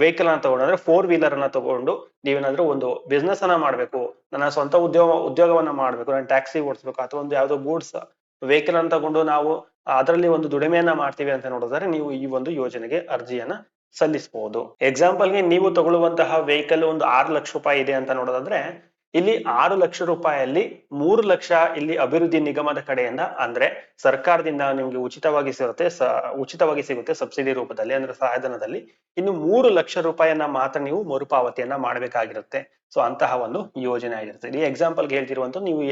ವೆಹಿಕಲ್ ಅನ್ನ ತಗೊಂಡ್ರೆ ಫೋರ್ ವೀಲರ್ ಅನ್ನ ತಗೊಂಡು ನೀವೇನಾದ್ರೂ ಒಂದು ಬಿಸ್ನೆಸ್ ಅನ್ನ ಮಾಡ್ಬೇಕು. ನನ್ನ ಸ್ವಂತ ಉದ್ಯೋಗ, ಉದ್ಯೋಗವನ್ನ ಮಾಡ್ಬೇಕು. ನಾನು ಟ್ಯಾಕ್ಸಿ ಓಡಿಸ್ಬೇಕು. ಅಥವಾ ಒಂದು ಯಾವ್ದೋ ಗೂಡ್ಸ್ ವೆಹಿಕಲ್ ಅನ್ನ ತಗೊಂಡು ನಾವು ಅದರಲ್ಲಿ ಒಂದು ದುಡಿಮೆಯನ್ನ ಮಾಡ್ತೀವಿ ಅಂತ ನೋಡಿದ್ರೆ ನೀವು ಈ ಒಂದು ಯೋಜನೆಗೆ ಅರ್ಜಿಯನ್ನ ಸಲ್ಲಿಸಬಹುದು ಎಕ್ಸಾಂಪಲ್ಗೆ ನೀವು ತಗೊಳ್ಳುವಂತಹ ವೆಹಿಕಲ್ ಒಂದು ಆರು ಲಕ್ಷ ರೂಪಾಯಿ ಇದೆ ಅಂತ ನೋಡೋದಾದ್ರೆ, ಇಲ್ಲಿ ಆರು ಲಕ್ಷ ರೂಪಾಯಲ್ಲಿ ಮೂರು ಲಕ್ಷ ಇಲ್ಲಿ ಅಭಿವೃದ್ಧಿ ನಿಗಮದ ಕಡೆಯಿಂದ ಅಂದ್ರೆ ಸರ್ಕಾರದಿಂದ ನಿಮ್ಗೆ ಉಚಿತವಾಗಿ ಸಿಗುತ್ತೆ ಉಚಿತವಾಗಿ ಸಿಗುತ್ತೆ ಸಬ್ಸಿಡಿ ರೂಪದಲ್ಲಿ ಅಂದ್ರೆ ಸಹಾಯಧನದಲ್ಲಿ ಇನ್ನು ಮೂರು ಲಕ್ಷ ರೂಪಾಯಿಯನ್ನ ಮಾತ್ರ ನೀವು ಮರುಪಾವತಿಯನ್ನ ಮಾಡಬೇಕಾಗಿರುತ್ತೆ. ಸೊ ಅಂತಹ ಒಂದು ಯೋಜನೆ ಆಗಿರುತ್ತೆ. ಈ ಎಕ್ಸಾಂಪಲ್ಗೆ ಹೇಳ್ತಿರುವಂತ ನೀವು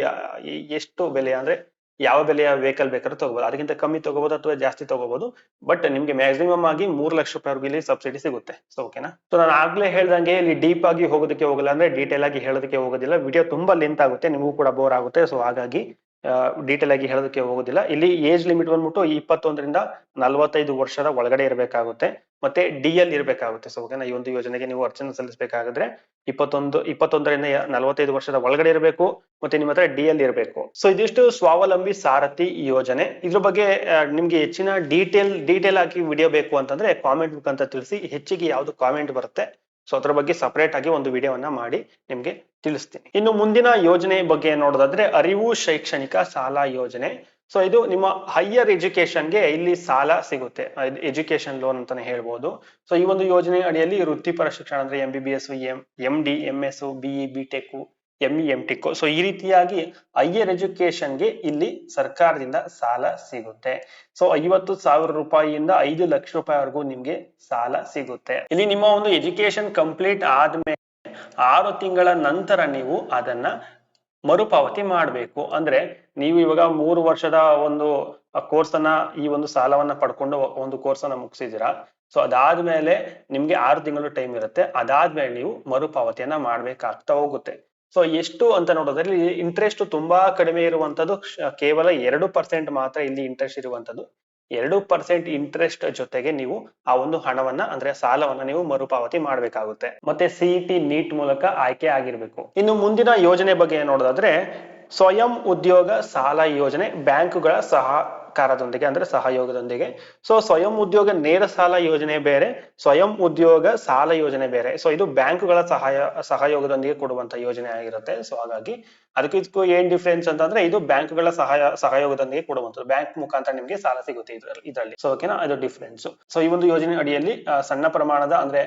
ಎಷ್ಟು ಬೆಲೆ ಅಂದ್ರೆ ಯಾವ ಬೆಲೆಯ ವೆಹಿಕಲ್ ಬೇಕಾದ್ರೂ ತಗೋಬಹುದು ಅದಕ್ಕಿಂತ ಕಮ್ಮಿ ತಗೋಬಹುದು ಅಥವಾ ಜಾಸ್ತಿ ತಗೋಬಹುದು ಬಟ್ ನಿಮ್ಗೆ ಮ್ಯಾಕ್ಸಿಮಮ್ ಆಗಿ ಮೂರ್ ಲಕ್ಷ ರೂಪಾಯಿ ಇಲ್ಲಿ ಸಬ್ಸಿಡಿ ಸಿಗುತ್ತೆ. ಸೊ ಓಕೆನಾ ಸೊ ನಾನು ಆಗ್ಲೇ ಹೇಳ್ದಂಗೆ ಇಲ್ಲಿ ಡೀಪ್ ಆಗಿ ಹೋಗೋದಕ್ಕೆ ಹೋಗಲ್ಲ ಅಂದ್ರೆ ಡೀಟೇಲ್ ಆಗಿ ಹೇಳೋದಕ್ಕೆ ಹೋಗೋದಿಲ್ಲ. ವಿಡಿಯೋ ತುಂಬಾ ಲೆಂತ್ ಆಗುತ್ತೆ. ನಿಮಗೂ ಕೂಡ ಬೋರ್ ಆಗುತ್ತೆ. ಸೊ ಹಾಗಾಗಿ ಡೀಟೇಲ್ ಆಗಿ ಹೇಳೋದಕ್ಕೆ ಹೋಗೋದಿಲ್ಲ. ಇಲ್ಲಿ ಏಜ್ ಲಿಮಿಟ್ ಬಂದ್ಬಿಟ್ಟು ಇಪ್ಪತ್ತೊಂದರಿಂದ ನಲವತ್ತೈದು ವರ್ಷದ ಒಳಗಡೆ ಇರಬೇಕಾಗುತ್ತೆ. ಮತ್ತೆ ಡಿ ಎಲ್ ಇರಬೇಕಾಗುತ್ತೆ. ಸೊ ಓಕೆನಾ ಈ ಒಂದು ಯೋಜನೆಗೆ ನೀವು ಅರ್ಚನೆ ಸಲ್ಲಿಸಬೇಕಾಗಿದ್ರೆ ಇಪ್ಪತ್ತೊಂದು, ಇಪ್ಪತ್ತೊಂದರಿಂದ ನಲವತ್ತೈದು ವರ್ಷದ ಒಳಗಡೆ ಇರಬೇಕು, ಮತ್ತೆ ನಿಮ್ಮ ಹತ್ರ ಡಿ ಎಲ್ ಇರಬೇಕು. ಸೊ ಇದಿಷ್ಟು ಸ್ವಾವಲಂಬಿ ಸಾರಥಿ ಯೋಜನೆ. ಇದ್ರ ಬಗ್ಗೆ ನಿಮ್ಗೆ ಹೆಚ್ಚಿನ ಡೀಟೇಲ್ ಡೀಟೇಲ್ ಆಗಿ ವಿಡಿಯೋ ಬೇಕು ಅಂತಂದ್ರೆ ಕಾಮೆಂಟ್ ಮುಖಾಂತರ ತಿಳಿಸಿ, ಹೆಚ್ಚಿಗೆ ಯಾವ್ದು ಕಾಮೆಂಟ್ ಬರುತ್ತೆ ಸೊ ಅದ್ರ ಬಗ್ಗೆ ಸಪರೇಟ್ ಆಗಿ ಒಂದು ವಿಡಿಯೋವನ್ನ ಮಾಡಿ ನಿಮ್ಗೆ ತಿಳಿಸ್ತೀನಿ. ಇನ್ನು ಮುಂದಿನ ಯೋಜನೆ ಬಗ್ಗೆ ನೋಡೋದಾದ್ರೆ ಅರಿವು ಶೈಕ್ಷಣಿಕ ಸಾಲ ಯೋಜನೆ. ಸೊ ಇದು ನಿಮ್ಮ ಹೈಯರ್ ಎಜುಕೇಶನ್ಗೆ ಇಲ್ಲಿ ಸಾಲ ಸಿಗುತ್ತೆ. ಎಜುಕೇಶನ್ ಲೋನ್ ಅಂತಾನೆ ಹೇಳ್ಬೋದು. ಸೊ ಈ ಒಂದು ಯೋಜನೆ ಅಡಿಯಲ್ಲಿ ವೃತ್ತಿಪರ ಶಿಕ್ಷಣ ಅಂದ್ರೆ M B B S M M D M S BE B tech M E M tech so ಈ ರೀತಿಯಾಗಿ ಹೈಯರ್ ಎಜುಕೇಶನ್ಗೆ ಇಲ್ಲಿ ಸರ್ಕಾರದಿಂದ ಸಾಲ ಸಿಗುತ್ತೆ. ಸೊ ಐವತ್ತು ಸಾವಿರ ರೂಪಾಯಿಯಿಂದ ಐದು ಲಕ್ಷ ರೂಪಾಯಿವರೆಗೂ ನಿಮ್ಗೆ ಸಾಲ ಸಿಗುತ್ತೆ. ಇಲ್ಲಿ ನಿಮ್ಮ ಒಂದು ಎಜುಕೇಶನ್ ಕಂಪ್ಲೀಟ್ ಆದ್ಮೇಲೆ ಆರು ತಿಂಗಳ ನಂತರ ನೀವು ಅದನ್ನ ಮರುಪಾವತಿ ಮಾಡಬೇಕು. ಅಂದ್ರೆ ನೀವು ಇವಾಗ ಮೂರು ವರ್ಷದ ಒಂದು ಕೋರ್ಸ್ ಅನ್ನ, ಈ ಒಂದು ಸಾಲವನ್ನ ಪಡ್ಕೊಂಡು ಒಂದು ಕೋರ್ಸ್ ಅನ್ನ ಮುಗಿಸಿದಿರಾ ಸೊ ಅದಾದ್ಮೇಲೆ ನಿಮ್ಗೆ ಆರು ತಿಂಗಳು ಟೈಮ್ ಇರುತ್ತೆ. ಅದಾದ್ಮೇಲೆ ನೀವು ಮರುಪಾವತಿಯನ್ನ ಮಾಡ್ಬೇಕಾಗ್ತಾ ಹೋಗುತ್ತೆ. ಸೊ ಎಷ್ಟು ಅಂತ ನೋಡೋದ್ರಲ್ಲಿ ಇಂಟ್ರೆಸ್ಟ್ ತುಂಬಾ ಕಡಿಮೆ ಇರುವಂತದ್ದು ಕೇವಲ ಎರಡು ಪರ್ಸೆಂಟ್ ಮಾತ್ರ ಇಲ್ಲಿ ಇಂಟ್ರೆಸ್ಟ್ ಇರುವಂತದ್ದು. ಎರಡು ಪರ್ಸೆಂಟ್ ಇಂಟ್ರೆಸ್ಟ್ ಜೊತೆಗೆ ನೀವು ಆ ಒಂದು ಹಣವನ್ನ, ಅಂದ್ರೆ ಸಾಲವನ್ನ ನೀವು ಮರುಪಾವತಿ ಮಾಡಬೇಕಾಗುತ್ತೆ. ಮತ್ತೆ ಸಿಇಟಿ ನೀಟ್ ಮೂಲಕ ಆಯ್ಕೆ ಆಗಿರ್ಬೇಕು. ಇನ್ನು ಮುಂದಿನ ಯೋಜನೆ ಬಗ್ಗೆ ನೋಡೋದಾದ್ರೆ, ಸ್ವಯಂ ಉದ್ಯೋಗ ಸಾಲ ಯೋಜನೆ ಬ್ಯಾಂಕುಗಳ ಸಹಕಾರದೊಂದಿಗೆ ಅಂದ್ರೆ ಸಹಯೋಗದೊಂದಿಗೆ. ಸೊ ಸ್ವಯಂ ಉದ್ಯೋಗ ನೇರ ಸಾಲ ಯೋಜನೆ ಬೇರೆ, ಸ್ವಯಂ ಉದ್ಯೋಗ ಸಾಲ ಯೋಜನೆ ಬೇರೆ. ಸೊ ಇದು ಬ್ಯಾಂಕುಗಳ ಸಹಾಯ, ಸಹಯೋಗದೊಂದಿಗೆ ಕೊಡುವಂತ ಯೋಜನೆ ಆಗಿರುತ್ತೆ. ಸೊ ಹಾಗಾಗಿ ಅದಕ್ಕೂ ಇದಕ್ಕೂ ಏನ್ ಡಿಫ್ರೆನ್ಸ್ ಅಂತಂದ್ರೆ ಇದು ಬ್ಯಾಂಕ್ಗಳ ಸಹಾಯ, ಸಹಯೋಗದೊಂದಿಗೆ ಕೊಡುವಂಥದ್ದು. ಬ್ಯಾಂಕ್ ಮುಖಾಂತರ ನಿಮ್ಗೆ ಸಾಲ ಸಿಗುತ್ತೆ ಇದ್ರಲ್ಲಿ. ಸೊ ಓಕೆನಾ ಅದು ಡಿಫ್ರೆನ್ಸ್ ಸೊ ಈ ಒಂದು ಯೋಜನೆ ಅಡಿಯಲ್ಲಿ ಸಣ್ಣ ಪ್ರಮಾಣದ ಅಂದ್ರೆ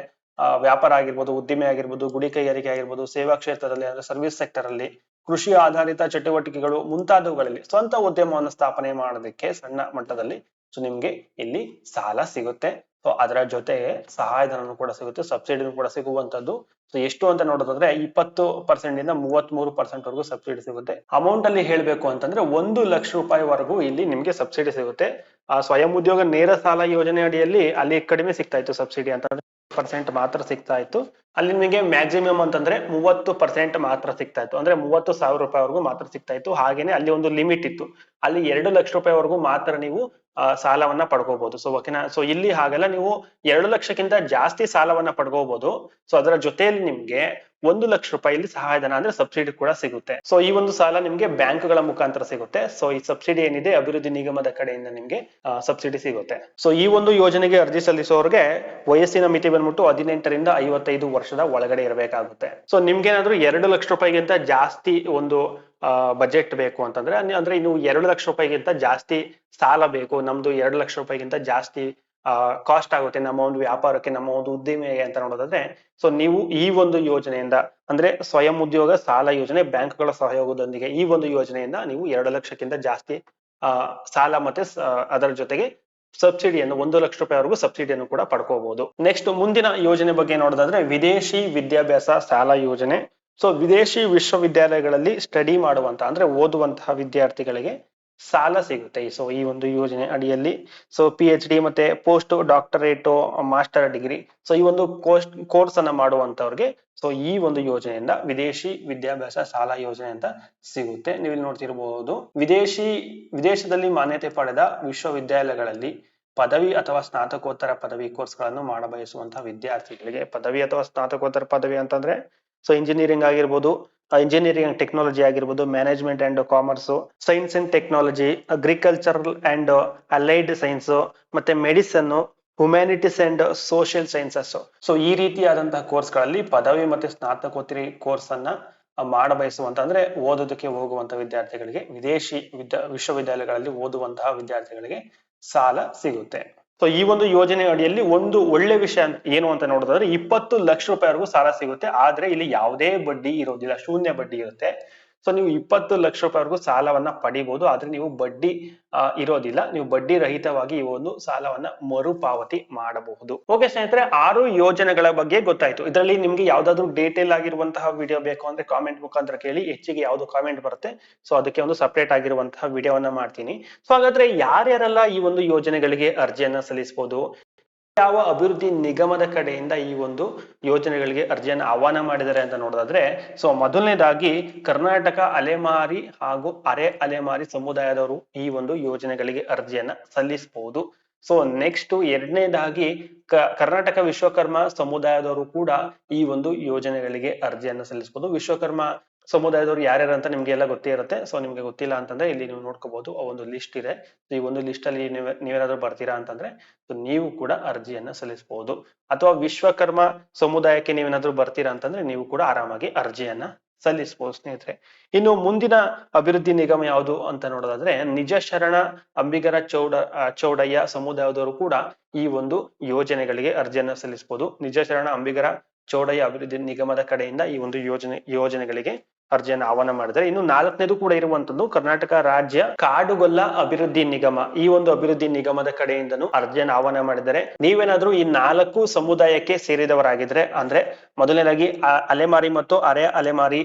ವ್ಯಾಪಾರ ಆಗಿರ್ಬೋದು, ಉದ್ದಿಮೆ ಆಗಿರ್ಬೋದು ಗುಡಿ ಕೈಗಾರಿಕೆ ಆಗಿರ್ಬೋದು, ಸೇವಾ ಕ್ಷೇತ್ರದಲ್ಲಿ ಅಂದ್ರೆ ಸರ್ವಿಸ್ ಸೆಕ್ಟರ್ ಅಲ್ಲಿ ಕೃಷಿ ಆಧಾರಿತ ಚಟುವಟಿಕೆಗಳು ಮುಂತಾದವುಗಳಲ್ಲಿ ಸ್ವಂತ ಉದ್ಯಮವನ್ನು ಸ್ಥಾಪನೆ ಮಾಡೋದಕ್ಕೆ ಸಣ್ಣ ಮಟ್ಟದಲ್ಲಿ. ಸೊ ನಿಮ್ಗೆ ಇಲ್ಲಿ ಸಾಲ ಸಿಗುತ್ತೆ. ಸೊ ಅದರ ಜೊತೆಗೆ ಸಹಾಯಧನನು ಕೂಡ ಸಿಗುತ್ತೆ, ಸಬ್ಸಿಡಿನೂ ಕೂಡ ಸಿಗುವಂತದ್ದು ಸೊ ಎಷ್ಟು ಅಂತ ನೋಡೋದಾದ್ರೆ ಇಪ್ಪತ್ತು ಪರ್ಸೆಂಟ್ ಇಂದ ಮೂವತ್ತ್ ಮೂರು ಪರ್ಸೆಂಟ್ ವರೆಗೂ ಸಬ್ಸಿಡಿ ಸಿಗುತ್ತೆ. ಅಮೌಂಟ್ ಅಲ್ಲಿ ಹೇಳಬೇಕು ಅಂತಂದ್ರೆ ಒಂದು ಲಕ್ಷ ರೂಪಾಯಿ ವರೆಗೂ ಇಲ್ಲಿ ನಿಮ್ಗೆ ಸಬ್ಸಿಡಿ ಸಿಗುತ್ತೆ. ಆ, ಸ್ವಯಂ ಉದ್ಯೋಗ ನೇರ ಸಾಲ ಯೋಜನೆ ಅಡಿಯಲ್ಲಿ ಅಲ್ಲಿ ಕಡಿಮೆ ಸಿಗ್ತಾ ಇತ್ತು ಸಬ್ಸಿಡಿ ಅಂತಂದ್ರೆ ಪರ್ಸೆಂಟ್ ಮಾತ್ರ ಸಿಗ್ತಾ ಇತ್ತು. ಅಲ್ಲಿ ನಿಮಗೆ ಮ್ಯಾಕ್ಸಿಮಮ್ ಅಂತಂದ್ರೆ ಮೂವತ್ತು ಪರ್ಸೆಂಟ್ ಮಾತ್ರ ಸಿಗ್ತಾ ಇತ್ತು. ಅಂದ್ರೆ ಮೂವತ್ತು ಸಾವಿರ ರೂಪಾಯಿವರೆಗೂ ಮಾತ್ರ ಸಿಗ್ತಾ ಇತ್ತು. ಹಾಗೇನೆ ಅಲ್ಲಿ ಒಂದು ಲಿಮಿಟ್ ಇತ್ತು. ಅಲ್ಲಿ ಎರಡು ಲಕ್ಷ ರೂಪಾಯಿವರೆಗೂ ಮಾತ್ರ ನೀವು ಸಾಲವನ್ನ ಪಡ್ಕೋಬಹುದು ಸೊ ಓಕೆನಾ ಸೊ ಇಲ್ಲಿ ಹಾಗೆಲ್ಲ ನೀವು ಎರಡು ಲಕ್ಷಕ್ಕಿಂತ ಜಾಸ್ತಿ ಸಾಲವನ್ನ ಪಡ್ಕೋಬಹುದು ಸೊ ಅದರ ಜೊತೆಯಲ್ಲಿ ನಿಮ್ಗೆ ಒಂದು ಲಕ್ಷ ರೂಪಾಯಿ ಇಲ್ಲಿ ಸಹಾಯಧನ ಅಂದ್ರೆ ಸಬ್ಸಿಡಿ ಕೂಡ ಸಿಗುತ್ತೆ. ಸೊ ಈ ಒಂದು ಸಾಲ ನಿಮ್ಗೆ ಬ್ಯಾಂಕ್ಗಳ ಮುಖಾಂತರ ಸಿಗುತ್ತೆ. ಸೊ ಈ ಸಬ್ಸಿಡಿ ಏನಿದೆ ಅಭಿವೃದ್ಧಿ ನಿಗಮದ ಕಡೆಯಿಂದ ನಿಮ್ಗೆ ಸಬ್ಸಿಡಿ ಸಿಗುತ್ತೆ. ಸೊ ಈ ಒಂದು ಯೋಜನೆಗೆ ಅರ್ಜಿ ಸಲ್ಲಿಸೋರ್ಗೆ ವಯಸ್ಸಿನ ಮಿತಿ ಬಂದ್ಬಿಟ್ಟು ಹದಿನೆಂಟರಿಂದ ಐವತ್ತೈದು ವರ್ಷದ ಒಳಗಡೆ ಇರಬೇಕಾಗುತ್ತೆ. ಸೊ ನಿಮ್ಗೇನಾದ್ರೂ ಎರಡು ಲಕ್ಷ ರೂಪಾಯಿಗಿಂತ ಜಾಸ್ತಿ ಒಂದು ಬಜೆಟ್ ಬೇಕು ಅಂತಂದ್ರೆ ಅಂದ್ರೆ ಇನ್ನು ಎರಡು ಲಕ್ಷ ರೂಪಾಯಿಗಿಂತ ಜಾಸ್ತಿ ಸಾಲ ಬೇಕು. ನಮ್ದು ಎರಡು ಲಕ್ಷ ರೂಪಾಯಿಗಿಂತ ಜಾಸ್ತಿ ಕಾಸ್ಟ್ ಆಗುತ್ತೆ. ನಮ್ಮ ಒಂದು ವ್ಯಾಪಾರಕ್ಕೆ, ನಮ್ಮ ಒಂದು ಉದ್ದಿಮೆಗೆ ಅಂತ ನೋಡೋದಾದ್ರೆ ಸೊ ನೀವು ಈ ಒಂದು ಯೋಜನೆಯಿಂದ, ಅಂದ್ರೆ ಸ್ವಯಂ ಉದ್ಯೋಗ ಸಾಲ ಯೋಜನೆ ಬ್ಯಾಂಕ್ಗಳ ಸಹಯೋಗದೊಂದಿಗೆ ಈ ಒಂದು ಯೋಜನೆಯಿಂದ ನೀವು ಎರಡು ಲಕ್ಷಕ್ಕಿಂತ ಜಾಸ್ತಿ ಸಾಲ ಮತ್ತೆ ಅದರ ಜೊತೆಗೆ ಸಬ್ಸಿಡಿಯನ್ನು, ಒಂದು ಲಕ್ಷ ರೂಪಾಯಿವರೆಗೂ ಸಬ್ಸಿಡಿಯನ್ನು ಕೂಡ ಪಡ್ಕೋಬಹುದು ನೆಕ್ಸ್ಟ್ ಮುಂದಿನ ಯೋಜನೆ ಬಗ್ಗೆ ನೋಡೋದಾದ್ರೆ, ವಿದೇಶಿ ವಿದ್ಯಾಭ್ಯಾಸ ಸಾಲ ಯೋಜನೆ. ಸೊ ವಿದೇಶಿ ವಿಶ್ವವಿದ್ಯಾಲಯಗಳಲ್ಲಿ ಸ್ಟಡಿ ಮಾಡುವಂತ, ಅಂದ್ರೆ ಓದುವಂತಹ ವಿದ್ಯಾರ್ಥಿಗಳಿಗೆ ಸಾಲ ಸಿಗುತ್ತೆ. ಸೊ ಈ ಒಂದು ಯೋಜನೆ ಅಡಿಯಲ್ಲಿ ಸೊ ಪಿ ಎಚ್ ಡಿ ಮತ್ತೆ post doctorate master degree so ಈ ಒಂದು ಕೋರ್ಸ್ ಕೋರ್ಸ್ ಅನ್ನ ಮಾಡುವಂತವ್ರಿಗೆ ಸೊ ಈ ಒಂದು ಯೋಜನೆಯಿಂದ ವಿದೇಶಿ ವಿದ್ಯಾಭ್ಯಾಸ ಸಾಲ ಯೋಜನೆ ಅಂತ ಸಿಗುತ್ತೆ. ನೀವು ಇಲ್ಲಿ ನೋಡ್ತಿರಬಹುದು ವಿದೇಶಿ, ವಿದೇಶದಲ್ಲಿ ಮಾನ್ಯತೆ ಪಡೆದ ವಿಶ್ವವಿದ್ಯಾಲಯಗಳಲ್ಲಿ ಪದವಿ ಅಥವಾ ಸ್ನಾತಕೋತ್ತರ ಪದವಿ ಕೋರ್ಸ್ಗಳನ್ನು ಮಾಡಬಯಸುವಂತಹ ವಿದ್ಯಾರ್ಥಿಗಳಿಗೆ, ಪದವಿ ಅಥವಾ ಸ್ನಾತಕೋತ್ತರ ಪದವಿ ಅಂತಂದ್ರೆ ಸೊ ಇಂಜಿನಿಯರಿಂಗ್ ಆಗಿರ್ಬೋದು ಇಂಜಿನಿಯರಿಂಗ್ ಅಂಡ್ ಟೆಕ್ನಾಲಜಿ ಆಗಿರ್ಬೋದು management and commerce science and technology agricultural and allied science ಮತ್ತೆ medicine humanities and social sciences so ಈ ರೀತಿಯಾದಂತಹ ಕೋರ್ಸ್ಗಳಲ್ಲಿ ಪದವಿ ಮತ್ತೆ ಸ್ನಾತಕೋತ್ತರಿ ಕೋರ್ಸ್ ಅನ್ನ ಮಾಡಬಯಸುವಂತ ಅಂದ್ರೆ ಓದೋದಕ್ಕೆ ಹೋಗುವಂತ ವಿದ್ಯಾರ್ಥಿಗಳಿಗೆ, ವಿದೇಶಿ ವಿದ್ಯಾ ವಿಶ್ವವಿದ್ಯಾಲಯಗಳಲ್ಲಿ ಓದುವಂತಹ ವಿದ್ಯಾರ್ಥಿಗಳಿಗೆ ಸಾಲ ಸಿಗುತ್ತೆ. ಸೊ ಈ ಒಂದು ಯೋಜನೆ ಅಡಿಯಲ್ಲಿ ಒಂದು ಒಳ್ಳೆ ವಿಷಯ ಏನು ಅಂತ ನೋಡೋದಾದ್ರೆ ಇಪ್ಪತ್ತು ಲಕ್ಷ ರೂಪಾಯಿವರೆಗೂ ಸಾಲ ಸಿಗುತ್ತೆ. ಆದ್ರೆ ಇಲ್ಲಿ ಯಾವುದೇ ಬಡ್ಡಿ ಇರೋದಿಲ್ಲ. ಶೂನ್ಯ ಬಡ್ಡಿ ಇರುತ್ತೆ. ಸೊ ನೀವು ಇಪ್ಪತ್ತು ಲಕ್ಷ ರೂಪಾಯಿವರೆಗೂ ಸಾಲವನ್ನ ಪಡಿಬಹುದು ಆದ್ರೆ ನೀವು ಬಡ್ಡಿ ಇರೋದಿಲ್ಲ. ನೀವು ಬಡ್ಡಿ ರಹಿತವಾಗಿ ಈ ಒಂದು ಸಾಲವನ್ನ ಮರುಪಾವತಿ ಮಾಡಬಹುದು. ಓಕೆ ಸ್ನೇಹಿತರೆ, ಆರು ಯೋಜನೆಗಳ ಬಗ್ಗೆ ಗೊತ್ತಾಯ್ತು. ಇದರಲ್ಲಿ ನಿಮ್ಗೆ ಯಾವ್ದಾದ್ರು ಡೀಟೇಲ್ ಆಗಿರುವಂತಹ ವಿಡಿಯೋ ಬೇಕು ಅಂದ್ರೆ ಕಾಮೆಂಟ್ ಮುಖಾಂತರ ಕೇಳಿ. ಹೆಚ್ಚಿಗೆ ಯಾವ್ದು ಕಾಮೆಂಟ್ ಬರುತ್ತೆ. ಸೊ ಅದಕ್ಕೆ ಒಂದು ಸಪರೇಟ್ ಆಗಿರುವಂತಹ ವಿಡಿಯೋವನ್ನ ಮಾಡ್ತೀನಿ. ಸೊ ಹಾಗಾದ್ರೆ ಯಾರ್ಯಾರೆಲ್ಲ ಈ ಒಂದು ಯೋಜನೆಗಳಿಗೆ ಅರ್ಜಿಯನ್ನ ಸಲ್ಲಿಸಬಹುದು ಯಾವ ಅಭಿವೃದ್ಧಿ ನಿಗಮದ ಕಡೆಯಿಂದ ಈ ಒಂದು ಯೋಜನೆಗಳಿಗೆ ಅರ್ಜಿಯನ್ನು ಆಹ್ವಾನ ಮಾಡಿದ್ದಾರೆ ಅಂತ ನೋಡೋದಾದ್ರೆ, ಸೊ ಮೊದಲನೇದಾಗಿ ಕರ್ನಾಟಕ ಅಲೆಮಾರಿ ಹಾಗೂ ಅರೆ ಅಲೆಮಾರಿ ಸಮುದಾಯದವರು ಈ ಒಂದು ಯೋಜನೆಗಳಿಗೆ ಅರ್ಜಿಯನ್ನ ಸಲ್ಲಿಸಬಹುದು. ಸೊ ನೆಕ್ಸ್ಟ್ ಎರಡನೇದಾಗಿ ಕರ್ನಾಟಕ ವಿಶ್ವಕರ್ಮ ಸಮುದಾಯದವರು ಕೂಡ ಈ ಒಂದು ಯೋಜನೆಗಳಿಗೆ ಅರ್ಜಿಯನ್ನು ಸಲ್ಲಿಸಬಹುದು. ವಿಶ್ವಕರ್ಮ ಸಮುದಾಯದವರು ಯಾರ್ಯಾರು ಅಂತ ನಿಮ್ಗೆ ಎಲ್ಲ ಗೊತ್ತೇ ಇರುತ್ತೆ. ಸೊ ನಿಮ್ಗೆ ಗೊತ್ತಿಲ್ಲ ಅಂತಂದ್ರೆ ಇಲ್ಲಿ ನೀವು ನೋಡ್ಕೋಬಹುದು ಆ ಒಂದು ಲಿಸ್ಟ್ ಇದೆ. ಈ ಒಂದು ಲಿಸ್ಟ್ ಅಲ್ಲಿ ನೀವು ನೀವೇನಾದ್ರೂ ಬರ್ತೀರಾ ಅಂತಂದ್ರೆ ನೀವು ಕೂಡ ಅರ್ಜಿಯನ್ನ ಸಲ್ಲಿಸಬಹುದು ಅಥವಾ ವಿಶ್ವಕರ್ಮ ಸಮುದಾಯಕ್ಕೆ ನೀವೇನಾದ್ರೂ ಬರ್ತೀರಾ ಅಂತಂದ್ರೆ, ನೀವು ಕೂಡ ಆರಾಮಾಗಿ ಅರ್ಜಿಯನ್ನ ಸಲ್ಲಿಸಬಹುದು ಸ್ನೇಹಿತರೆ. ಇನ್ನು ಮುಂದಿನ ಅಭಿವೃದ್ಧಿ ನಿಗಮ ಯಾವುದು ಅಂತ ನೋಡೋದಾದ್ರೆ, ನಿಜ ಶರಣ ಅಂಬಿಗರ ಚೌಡ ಚೌಡಯ್ಯ ಸಮುದಾಯದವರು ಕೂಡ ಈ ಒಂದು ಯೋಜನೆಗಳಿಗೆ ಅರ್ಜಿಯನ್ನ ಸಲ್ಲಿಸಬಹುದು. ನಿಜ ಶರಣ ಅಂಬಿಗರ ಚೌಡಯ್ಯ ಅಭಿವೃದ್ಧಿ ನಿಗಮದ ಕಡೆಯಿಂದ ಈ ಒಂದು ಯೋಜನೆ, ಯೋಜನೆಗಳಿಗೆ ಅರ್ಜಿಯನ್ನು ಆಹ್ವಾನ ಮಾಡಿದರೆ ಇನ್ನು ನಾಲ್ಕನೇದು ಕೂಡ ಇರುವಂತದ್ದು ಕರ್ನಾಟಕ ರಾಜ್ಯ ಕಾಡುಗೊಲ್ಲ ಅಭಿವೃದ್ಧಿ ನಿಗಮ. ಈ ಒಂದು ಅಭಿವೃದ್ಧಿ ನಿಗಮದ ಕಡೆಯಿಂದನೂ ಅರ್ಜಿಯನ್ನು ಆಹ್ವಾನ ಮಾಡಿದರೆ ನೀವೇನಾದ್ರೂ ಈ ನಾಲ್ಕು ಸಮುದಾಯಕ್ಕೆ ಸೇರಿದವರಾಗಿದ್ರೆ, ಅಂದ್ರೆ ಮೊದಲನೇದಾಗಿ ಅಲೆಮಾರಿ ಮತ್ತು ಅರೆ ಅಲೆಮಾರಿ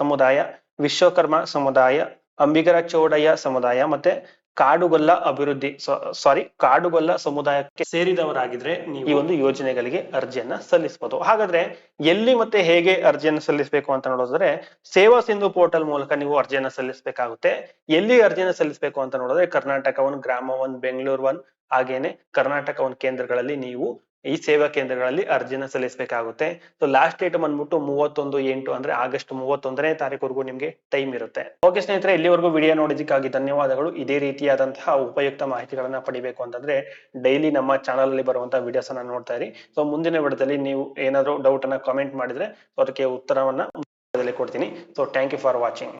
ಸಮುದಾಯ, ವಿಶ್ವಕರ್ಮ ಸಮುದಾಯ, ಅಂಬಿಗರ ಚೌಡಯ್ಯ ಸಮುದಾಯ, ಮತ್ತೆ ಕಾಡುಗೊಲ್ಲ ಅಭಿವೃದ್ಧಿ ಸಾರಿ ಕಾಡುಗೊಲ್ಲ ಸಮುದಾಯಕ್ಕೆ ಸೇರಿದವರಾಗಿದ್ರೆ ಈ ಒಂದು ಯೋಜನೆಗಳಿಗೆ ಅರ್ಜಿಯನ್ನ ಸಲ್ಲಿಸಬಹುದು ಹಾಗಾದ್ರೆ ಎಲ್ಲಿ ಮತ್ತೆ ಹೇಗೆ ಅರ್ಜಿಯನ್ನು ಸಲ್ಲಿಸಬೇಕು ಅಂತ ನೋಡಿದ್ರೆ ಸೇವಾ ಸಿಂಧು ಪೋರ್ಟಲ್ ಮೂಲಕ ನೀವು ಅರ್ಜಿಯನ್ನ ಸಲ್ಲಿಸಬೇಕಾಗುತ್ತೆ. ಎಲ್ಲಿ ಅರ್ಜಿಯನ್ನು ಸಲ್ಲಿಸಬೇಕು ಅಂತ ನೋಡಿದ್ರೆ Karnataka one Grama one Bengaluru one ಹಾಗೇನೆ ಕರ್ನಾಟಕ ಒನ್ ಕೇಂದ್ರಗಳಲ್ಲಿ ನೀವು ಈ ಸೇವಾ ಕೇಂದ್ರಗಳಲ್ಲಿ ಅರ್ಜಿನ ಸಲ್ಲಿಸಬೇಕಾಗುತ್ತೆ. ಸೊ ಲಾಸ್ಟ್ ಡೇಟ್ ಬಂದ್ಬಿಟ್ಟು ಮೂವತ್ತೊಂದು ಎಂಟು ಅಂದ್ರೆ ಆಗಸ್ಟ್ ಮೂವತ್ತೊಂದನೇ ತಾರೀಕುವರೆಗೂ ನಿಮ್ಗೆ ಟೈಮ್ ಇರುತ್ತೆ. ಓಕೆ ಸ್ನೇಹಿತರೆ, ಇಲ್ಲಿವರೆಗೂ ವಿಡಿಯೋ ನೋಡೋದಕ್ಕಾಗಿ ಧನ್ಯವಾದಗಳು. ಇದೇ ರೀತಿಯಾದಂತಹ ಉಪಯುಕ್ತ ಮಾಹಿತಿಗಳನ್ನ ಪಡಿಬೇಕು ಅಂತಂದ್ರೆ ಡೈಲಿ ನಮ್ಮ ಚಾನಲ್ ಅಲ್ಲಿ ಬರುವಂತಹ ವಿಡಿಯೋಸ್ ಅನ್ನ ನೋಡ್ತಾ ಇರಿ. ಸೊ ಮುಂದಿನ ವಿಡಿಯೋದಲ್ಲಿ ನೀವು ಏನಾದ್ರು ಡೌಟ್ ಅನ್ನ ಕಾಮೆಂಟ್ ಮಾಡಿದ್ರೆ ಅದಕ್ಕೆ ಉತ್ತರವನ್ನ ಕೊಡ್ತೀನಿ. So thank you for watching